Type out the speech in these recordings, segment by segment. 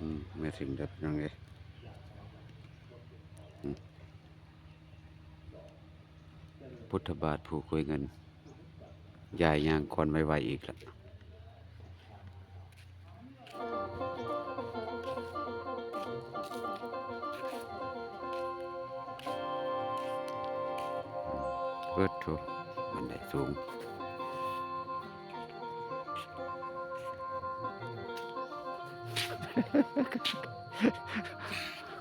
อืมไม่ถึงเด็ดยังไงพุทธบาทผู้คุยเงินยายยางก่อนไวๆอีกละ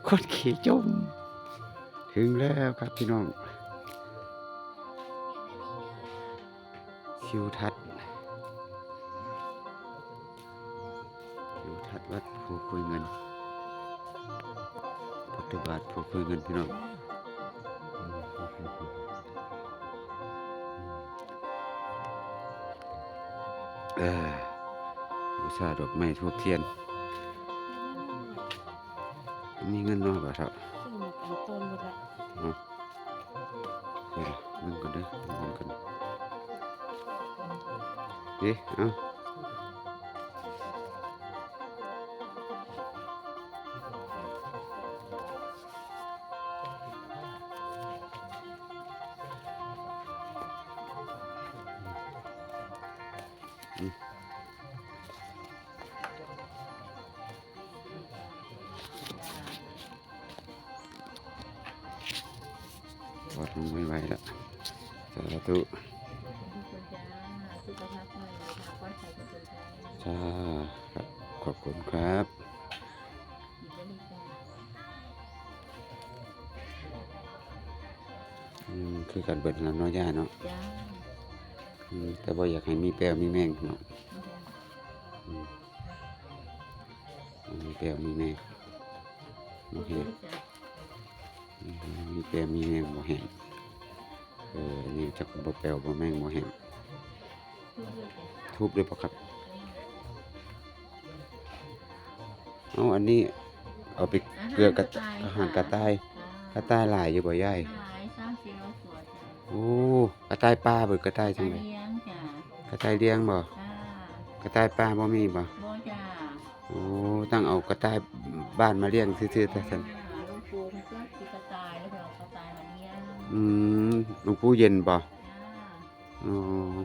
คนขี่จม ถึงแล้วครับพี่น้องชิวทัศน์ชิวทัศน์วัดผู้คุยเงินพุทธบาทผู้คุยเงินพี่น้องเออบูชาดอกไม้ทูบเทียน มีเงินน้อยกว่าครับซึ่งมาเป็นต้นหมดละเดี๋ยวมึงก่อนเด้อมึงก่อนเอ๊ะเอ้า ขอบคุณครับอีกแล้วนี่จ้าอืมคือการเบิดน้ำน้อยย่าเนาะจ้าอืมแต่ว่าอยากให้มีแปลวมีแมงเนาะอืมมีแปลวมีแมงโอเคจ้าอืมมีแปลวมีแมงบ่แห้งเอออันนี้จักบ่แปลวบ่แมงบ่แห้งทุบเลยปะครับ เอาอันนี้เอาไปเกลือกับอาหารกระต่ายกระต่ายหลายอยู่บ่ยายหลายสามสี่ร้อยตัวจ้าโอ้กระต่ายป่าเบิดกระต่ายจังเลยเลี้ยงจ้ากระต่ายเลี้ยงบ่จ้ากระต่ายป่าบ่มีบ่บ่จ้าโอ้ตั้งเอากระต่ายบ้านมาเลี้ยงซื่อๆแต่ซั่นลูกปูมันก็คือกระต่ายแล้วเรากระต่ายมาเลี้ยงอืมหลวงปู่เย็นบ่จ้า อ๋ออื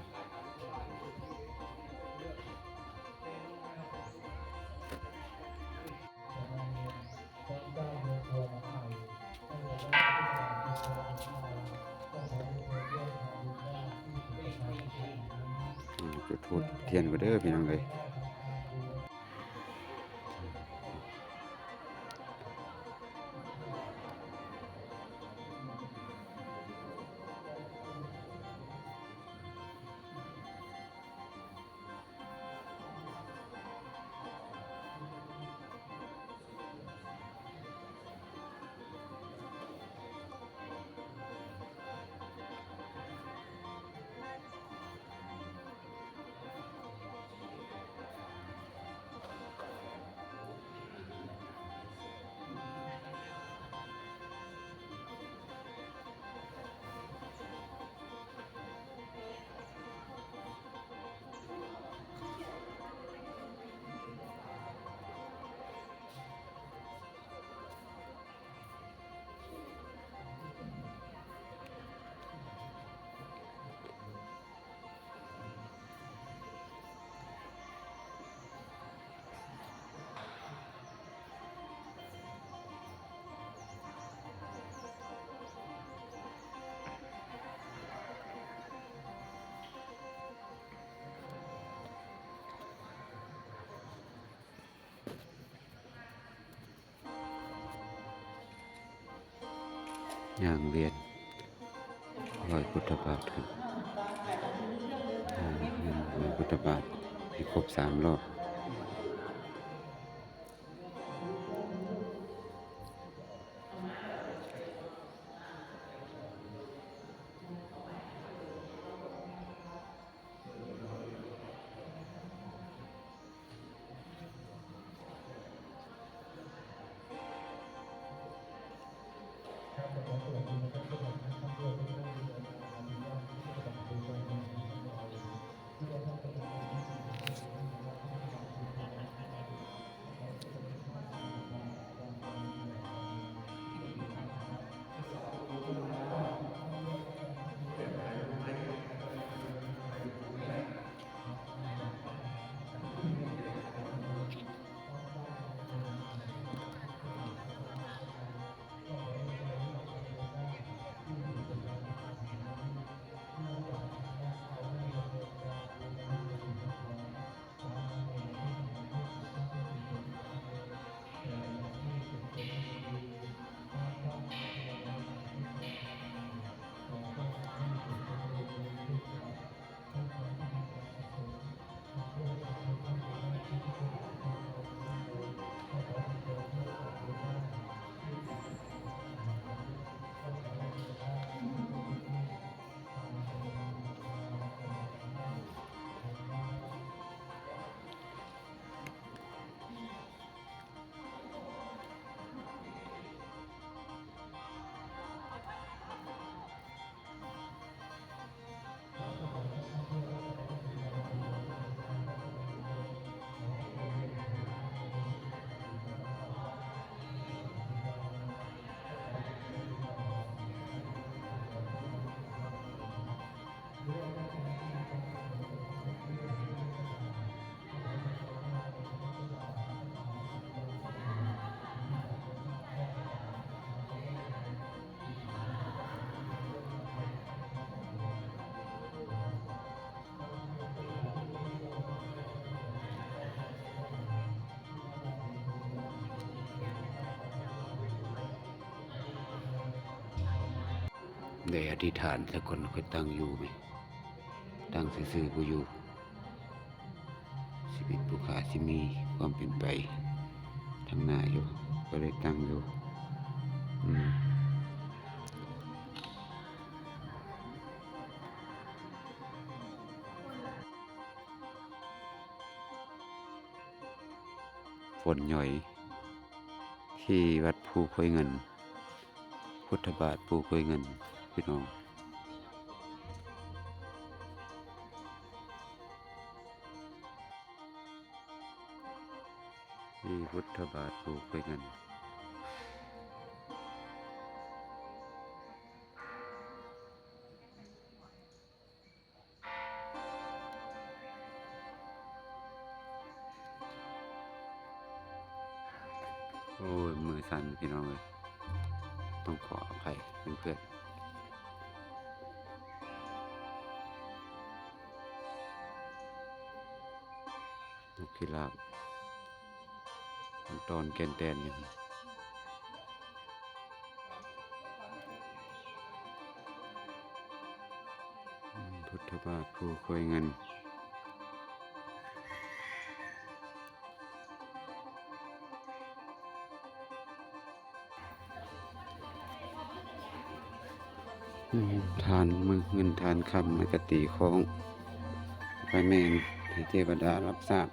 ย่างเวียนรอยพุทธบาทครับย่างเวียนรอยพุทธบาทให้ครบสามรอบ ได้อธิษฐานแต่คนค่อยตั้งอยู่ไหมตั้งซื่อๆผู้อยู่ชีวิตผู้ขาสิมีความเป็นไปทางหน้าอยู่ ก็เลยตั้งอยู่อืมฝนหย่อย ที่วัดภูคอยเงิน พุทธบาทภูคอยเงิน พี่น้องที่พุทธบาทภูคอยเงินโอ้ยมือสั่นพี่น้องเลยต้องขออภัยเพื่อนๆ นกพิราบมันตอนแกนแตนอยู่อืมพุทธบาทผู้คอยเงินทานมือเงินทานคำในกติของพระแม่ให้เทวดารับทราบ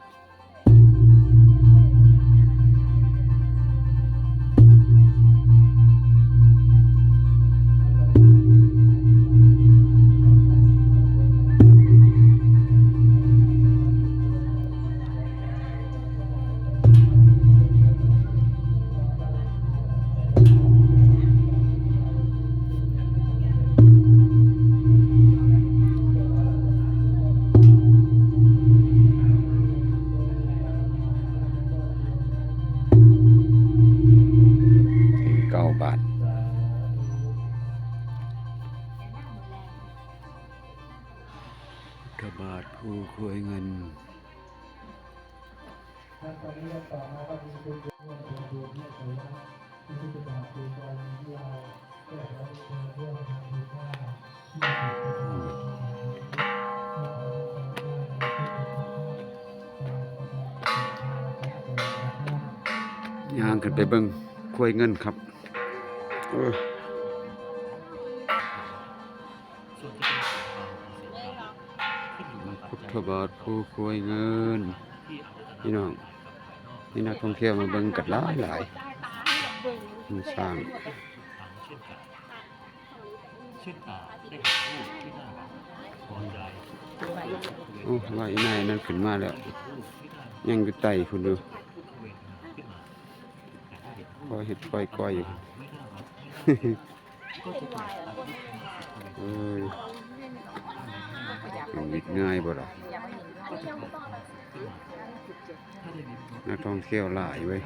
ย่างขึ้นไปเบิ่งควยเงินครับพุทธบาทผู้ควยเงินพี่น้องนี่นักท่องเที่ยวมาเบิ่งกัดหลายหลายมันสร้างเช่นอ่าได้เห็นรูปที่น่าพอใจโอ้ว่าอีนายนั่นขึ้นมาแล้ว ยังอยู่ใต้คุณดู แต่ถ้าเห็นรูปคอยเห็ดคอยก้อยอยู่ไม่น่ารักไม่น่าก็จะถูกตัดรูปเอ้ยมันวิดง่ายบ่ล่ะก็จะถูกตัดขึ้นมาถ้าได้เห็นรูปนักท่องเที่ยวหลายเว้ย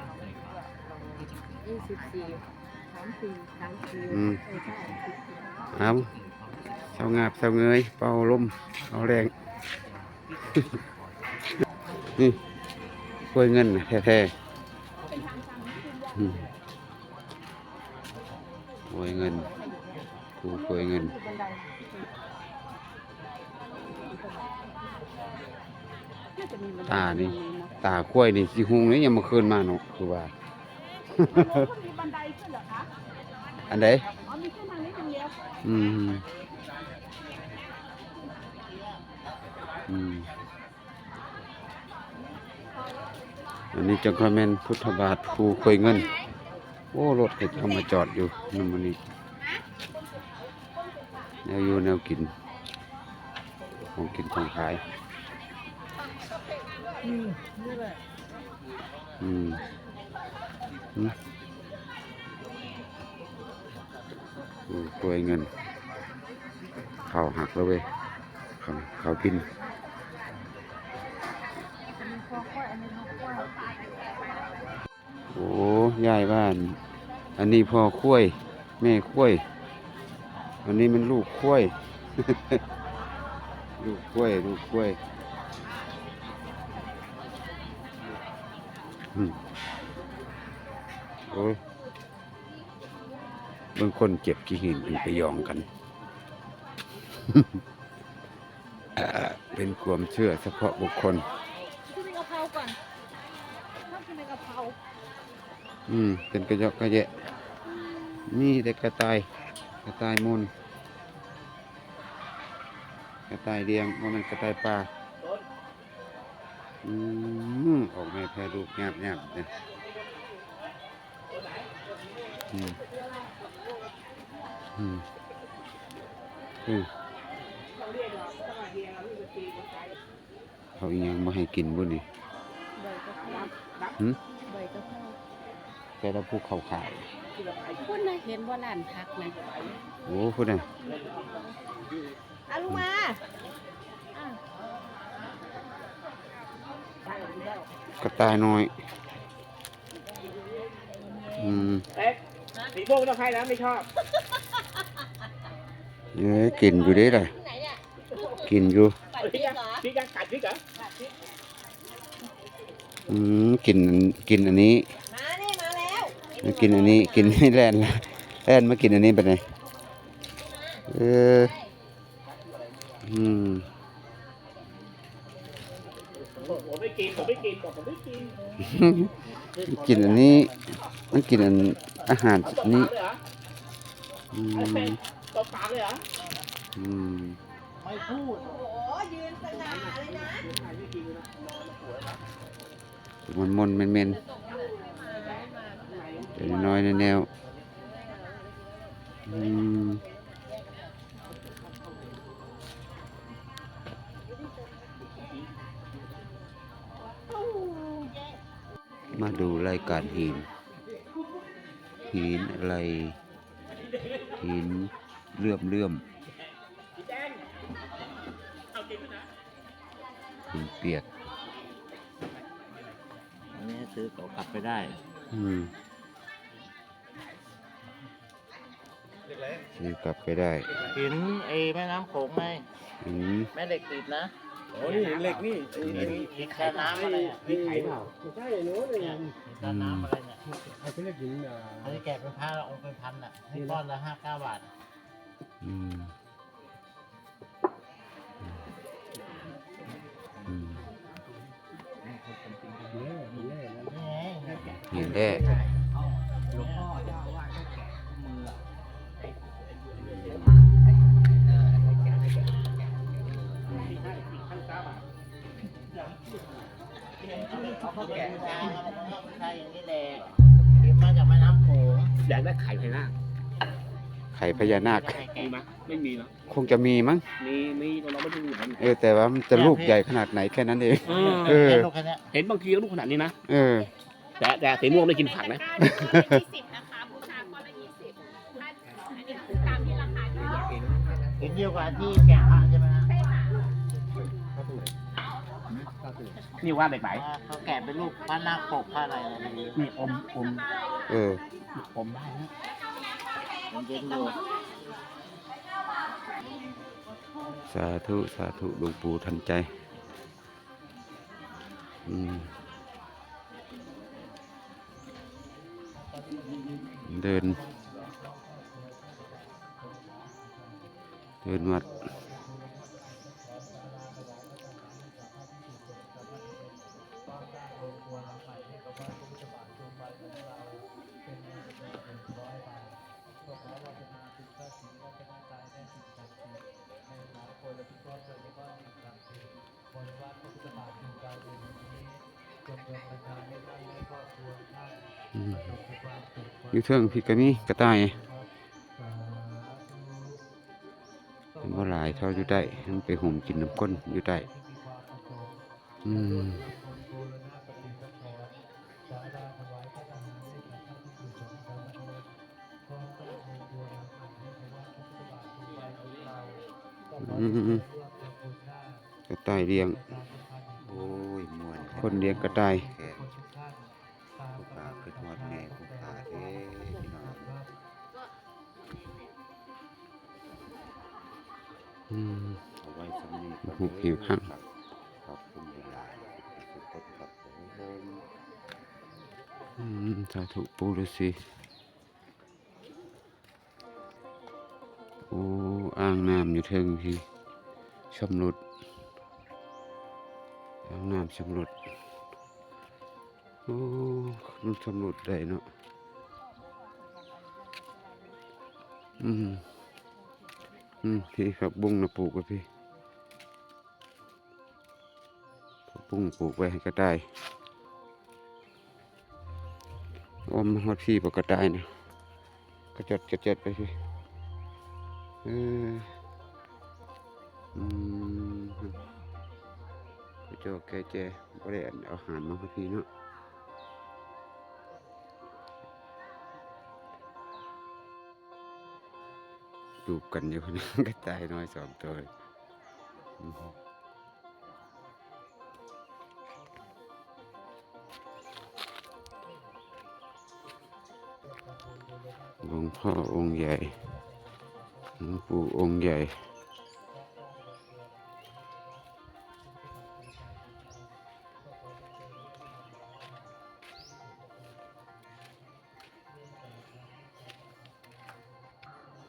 ยี่สิบสี่สามสี่สามสี่อืมเออใช่สิบสี่เอาเสางาบเสาเงยเป่าลมเอาแรง นี่กล้วยเงินน่ะแท้ๆ อืมกล้วยเงินกูกล้วยเงินบันไดน่าจะมีบันไดตานี่ตรงะตากล้วยนี่สิหุงนี่ยังมาคืนมาเนาะคือว่ามีบันไดขึ้นเหรอคะอันใดอ๋อมีขึ้นมานิดนึงเดียวอืมอืมอันนี้จังคอมเมนพุทธบาทภูควยเงิน โอ้รถเห็ดเอามาจอดอยู่นั่นมันนี่แนวอยู่แนวกิน ของกินของขายอืมอืมอืมภูควเงิน เขาหักแล้วเว้ยเขาเขากิน โอ้ยายบ้าน อันนี้พ่อคุ้ยแม่คุ้ยอันนี้มันลูกคุ้ยลูกคุ้ยลูกคุ้ยโอ้ยบางคนเก็บกี่หินเป็นไปยองกัน เป็นความเชื่อเฉพาะบุคคล อืมเป็นกระยอกกระแยะนี่แต่กระต่ายกระต่ายมูลกระต่ายเลี้ยงว่ามันกระต่ายป่าอืมออกแม่แพร่ลูกงาบงาบเนี่ยอืมอืมอืมเขาอีหยังมาให้กินบุนี่ใบกะเพราหืมใบกะเพรา แต่ละภูเขาขาวคุณน่ะเห็นบ่ร้านพักนะโอ้พูดน่ะอาลุมากระต่ายน้อย อืมเอ๊ะสีม่วงไม่ต้องให้นะไม่ชอบเอ้ยกินอยู่เด้เลยไหนเนี่ยกินอยู่ปัดพริกเหรอพริกยังกัดพริกเหรออืมกินกินอันนี้มานี่มาแล้ว มากินอันนี้กินให้แลนละแลนมากินอันนี้ไปไหนเอออืมผมไม่กินผมไม่กินบอกผมไม่กินกินอันนี้มันกินอันอาหารนี้อืมเป็นตบปากเลยเหรออืมไม่พูดโอ้ยืนสง่าเลยนะมันมนเมนเมน ๆแต่น้อยในแนวอืมมาดูรายการหิน หินอะไร หินเลื่อมเลื่อมพี่แจ้งเอากินไหมนะหินเปียกอันนี้ซื้อเขากลับไปได้ อืม ซื้อกลับไปได้หินไอ้แม่น้ำโขงไงอืมแม่เหล็กติดนะโอ้นี่เหล็กนี่หินหินแค่น้ำอะไรอะนี่ไข่เปล่าไม่ใช่โน้นเลยเนี่ยหินแค่น้ำอะไรเนี่ยไอ้เป็นเล็กหินอะอันนี้แกะเป็นพระละองค์เป็นพันอะให้ก้อนละห้าเก้าบาทอืมอืมนี่ไงเห็นแร่ เขาก็แกะใช่ใช่อย่างนี้แหละหินมาจากแม่น้ำโขงอยากได้ไข่ไข่หน้าไข่พญานาค มีไหมไม่มีเนาะคงจะมีมั้ง มีมีเราไม่ดูเห็นเออ แต่ว่ามันจะลูกใหญ่ขนาดไหนแค่นั้นเอง เอเอออแค่ลูกแค่เนี้ยเห็นบางทีก็ลูกขนาดนี้นะ เออ แต่แต่สีม่วงได้กินผักนะ ยี่สิบนะคะบูชาก้อนละยี่สิบถ้าอันนี้ก็คือตามที่ราคาที่เห็นหินเดียวกับที่แกะพระใช่ไหม นี่ว่าเหล็กไหลอ่าเขาแกะเป็นรูปพระนาคปกพระอะไรอะไรอย่างเงี้ยนี่อมอมเอออมได้นะมันเป็นอยู่สาธุ สาธุหลวงปู่ทันใจ อืม เดิน เดินวัด อยู่เทิงพี่ก็มีกระต่ายมันบ่หลายเท่าอยู่ได้มันไปห่มกินน้ำก้นอยู่ได้อืมอืมอืมอืมกระต่ายเลี้ยง โอ้ยมวนคนเลี้ยงกระต่าย ผิวข้างครับขอบคุณหลายๆสุดๆครับผมอืมสาธุปูฤาษีโอ้อ่างน้ำอยู่เทิงพี่ชำรุดอ่างน้ำชำรุดโอ้มันชำรุดได้เนาะอืมอืมพี่ครับบุ้งนะปลูกไว้พี่ ปุ้งปลูกไว้ให้กระต่ายอมฮอดพี่ปกกระต่ายนะกระจดกระจดไปพี่เอออืมไปโจกแกเจบ่ได้อันเอาอาหารมาให้พี่เนาะดูกันอยู่นนึงก็ตายน้อยสองตัวเลย หลวงพ่อองค์ใหญ่หลวงปู่องค์ใหญ่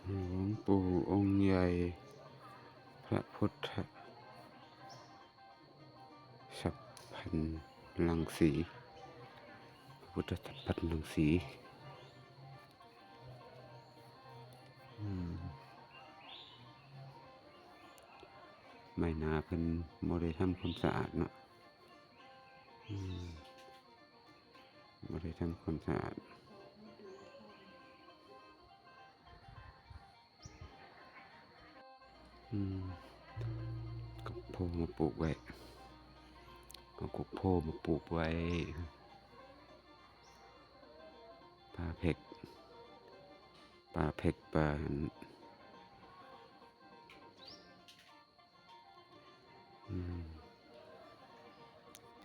หลวงปู่องค์ใหญ่ พระพุทธสัพพันลังสี พุทธสัพพันลังสี ไม่นาเพิ่นบ่ได้ทำความสะอาดเนาะอืมบ่ได้ทำความสะอาดอืมกับโพมาปลูกไว้เอากุกโพมาปลูกไว้ปลาเพ็กปลาเพ็กปลา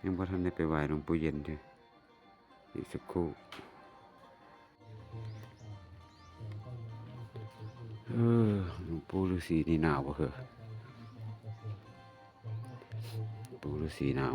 ยังพอท่านได้ไปไหว้หลวงปู่เย็นด้วยอีกสักครู่เออหลวงปู่ฤาษีนี่หนาวบ่เหรอปู่ฤาษีหนาว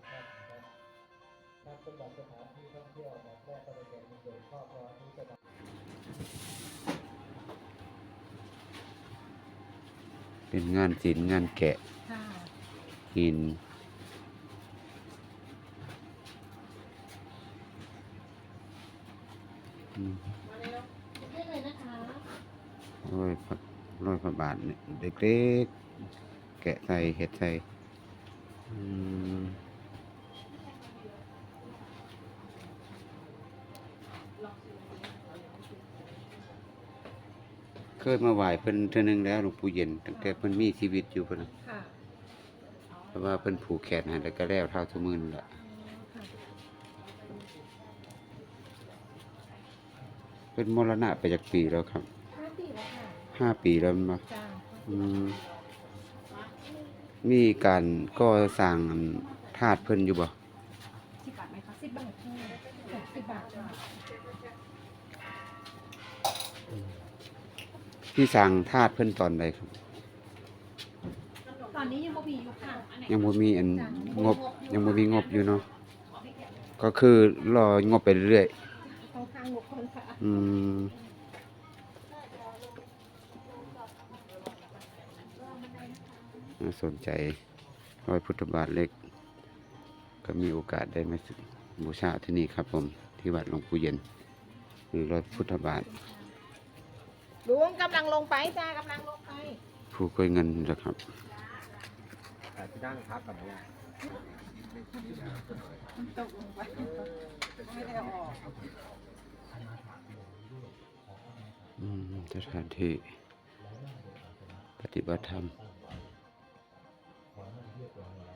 เย็นอืมเป็นงานศิลป์งานแกะค่ะหินอืมได้เลยนะคะร้อยพระร้อยพระบาทเนี่ยเล็กๆแกะใส่เห็ดใส่อืม เคยมาไหว้เพิ่นเทื่อนึงแล้วหลวงปู่เย็นตั้งแต่เพิ่นมีชีวิตอยู่เพิ่นน่ะค่ะเพราะว่าเพิ่นผูกแขนให้แล้วก็แล้วเท่าทุกมื้อนั่นล่ะ ค่ะเพิ่นมรณะไปจากปีแล้วครับห้าปีแล้วค่ะห้าปีแล้วมั้ง จ้าอืมมีการก่อสร้างธาตุเพิ่นอยู่บ่สิบบาทไหมคะสิบบาทค่ะสิบบาทค่ะ ที่สร้างธาตุเพิ่นตอนใดครับ ตอนนี้ยังบ่มีอยู่ค่ะยังบ่มีอันงบยังบ่มีงบอยู่เนาะก็คือรองบไปเรื่อยต้องทางงบคนค่ะๆอืมน่าสนใจรอยพุทธบาทเล็ก ก็มีโอกาสได้มาบูชาที่นี่ครับผม ที่วัดหลวงปู่เย็นหรือรอยพุทธบาท ลุงกำลังลงไปจ้ากำลังลงไปผู้เคยเงินนะครับแต่ที่นั่งพักกับเนี่ยตกลงไปไม่ได้อาออกอืมสถานที่ปฏิบัติธรรม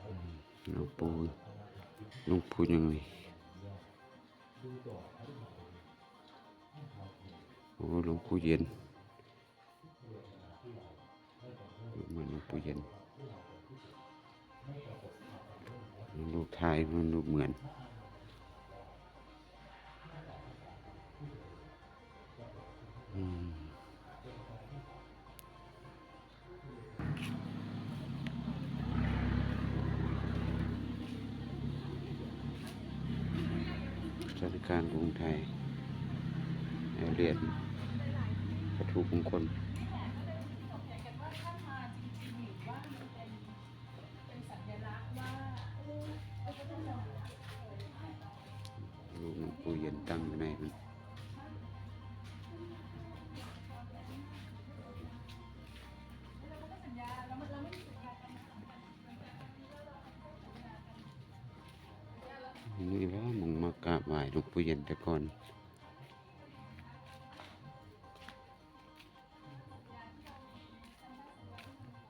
อืมหลวงปู่หลวงปู่ยังไงโอ้หลวงปู่เย็น งปู่เย็นลูกชายมันลูกเหมือน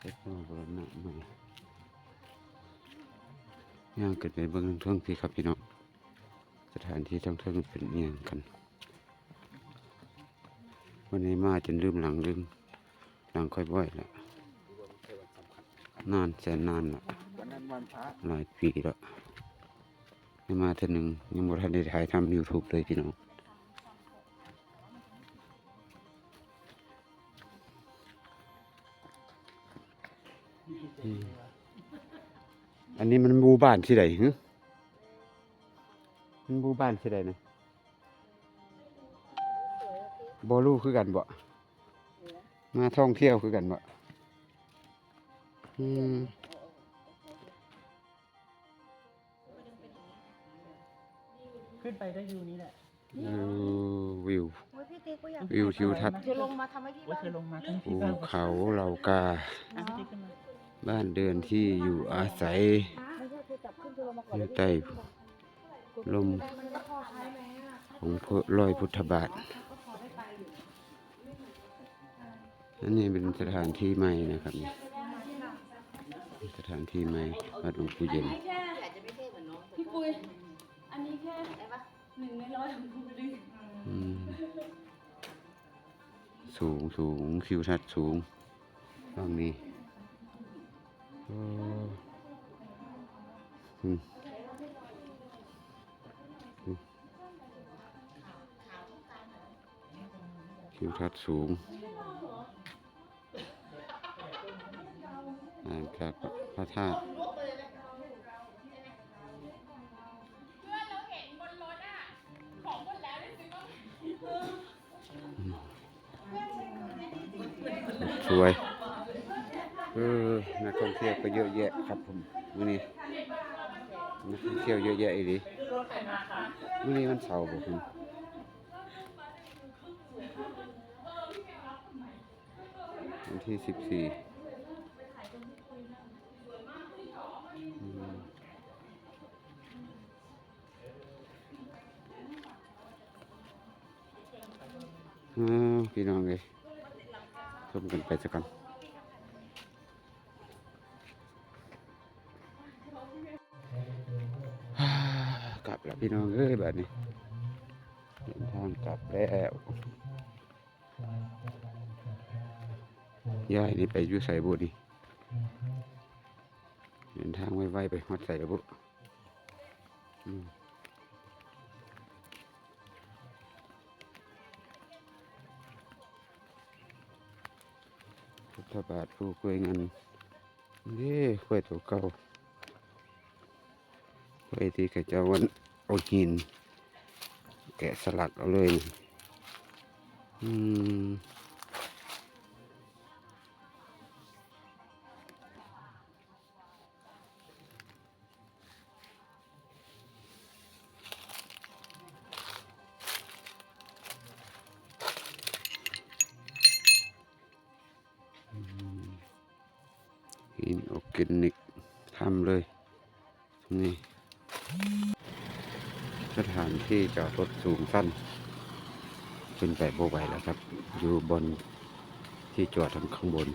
แต่ก็บรณะใหม่ย่างเกิดไปเบื้องเทิงพี่ครับพี่น้องสถานที่ท่องเที่ยวเป็นเอียงกันวันนี้มาจนลืมหลังลืมหลังค่อยบ่อยแล้วนานแสนนานละหลายปีแล้วไม่มาเท่านึงยังบ่ทันได้ถ่ายทำยูทูบเลยพี่น้อง มันหมู่บ้านที่ใดหึมันหมู่บ้านที่ใดนะบ่รู้คือกันบ่มาท่องเที่ยวคือกันบ่อืมขึ้นไปได้อยู่นี้แหละเออวิวพี่ติ๊กก็อยากวิวทิวทัศน์จะลงมาทำให้ที่ว่าบ้านเธอลงมาทั้งภูที่บ้านเขาเหล่ากาอะพี่ติ๊กขึ้นมาบ้านเดือนที่อยู่อาศัยไม่ใช่เธ อจับขึ้นเธอลงมาก่อนอยู่ใต้ลมของพระรอยพุทธบาทอันนี้เป็นสถานที่ใหม่นะครับนี่สถานที่ใหม่วัดหลวงปู่เย็นพี่ปุ้ยอันนี้แค่หนึ่งในร้อยของคุณไปดึงอืมสูงสูงคิวทัดสูงตรงนี้โอ้อืมอืม คิวทัดสูงอ่านจากพระธาตุเพื่อนเราเห็นบนรถอะของหมดแล้วได้ซื้อสวย เออ นักท่องเที่ยวก็เยอะแยะครับผมวันนี้ ที่ยวเยอะแยะอีหลีวันนี้วันเสาร์บ่คุณวันที่สิบสี่อืมพี่น้องเลยชมกันไปสักกัน พี่น้องเอ้ยแบบนี้เดินทางกลับแล้วยายนี่ไปอยู่ใส่บุนี่เดินทางไวๆไปฮอดใส่บุพุทธบาทผู้กล้วยเงินนี่กล้วยตัวเก่าไว้ที่กระจาวัน เอาหินแกะสลักเอาเลยนี่อืมหินออร์แกนิกทำเลย นี้ สถานที่จอดรถสูงสั้นเป็นไปโบไหวแล้วครับ อยู่บนที่จอดทางข้างบน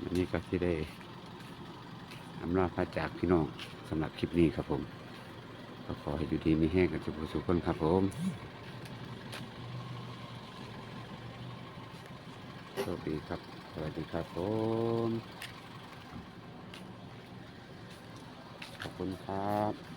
วันนี้ก็ที่ได้อำลาพระจากพี่น้องสำหรับคลิปนี้ครับผม ก็ขอให้อยู่ดีมีแห้งกันสุขสุขคนครับผมโชคดีครับ สวัสดีครับผม ขอบ คุณครับ